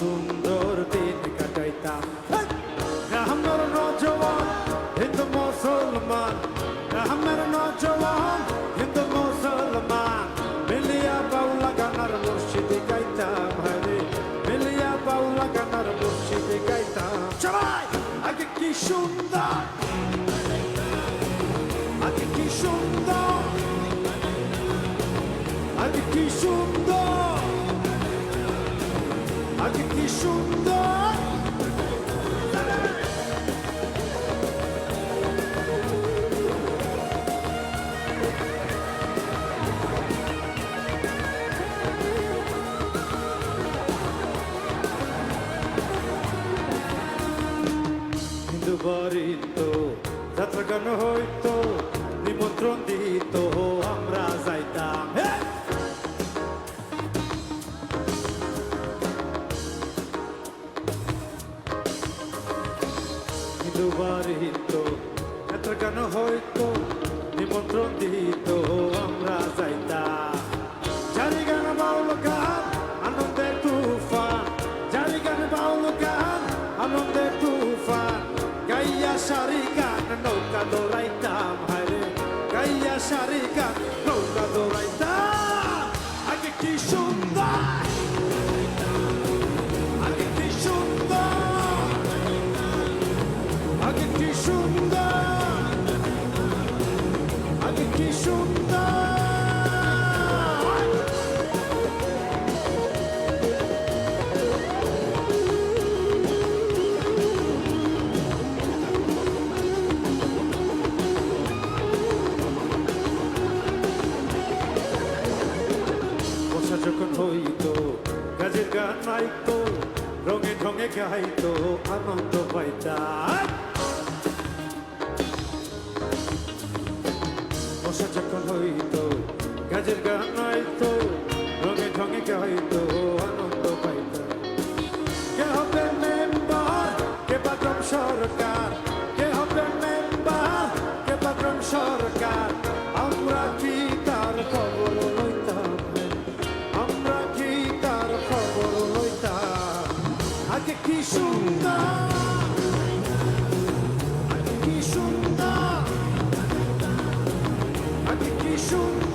সুন্দর দিন কাটাইতাম! গ্রামের নজওয়ান, হিন্দু মুসলমান। গ্রামের নজওয়ান, হিন্দু মুসলমান। মিলিয়া বাউলা গানার মুর্শিদি গাইতাম হরে মিলিয়া বাউলা গানার মুর্শিদি গাইতাম। সবাই, আগে কি সুন্দর? কি সুন্দর। হিন্দু বাড়িত যাত্রা গান হইতো নিমন্ত্রণ দিত আমরা হিন্দু হিত এত কেন হইতো নিমন্ত্রণ দিত, আমরা যাইতা জারি গান বাউল গান আনন্দের তুফান। জারি গান বাউল গান আনন্দের তুফান। গাইয়া সারি গান, নৌকা দৌড়াইতাম যখন হইতো। গাছের গান নাইতো রঙে ঢঙে গাইতো, আনন্দ পাইতাম বসা যখন হইতো গাছের গান নাইতো রঙে ঢঙে গাইতো, আনন্দ পাইতাম কে হবে মেম্বার কে বাদম সরকার আগে কি সুন্দর? আগে কি সুন্দর? আগে কি সুন্দর?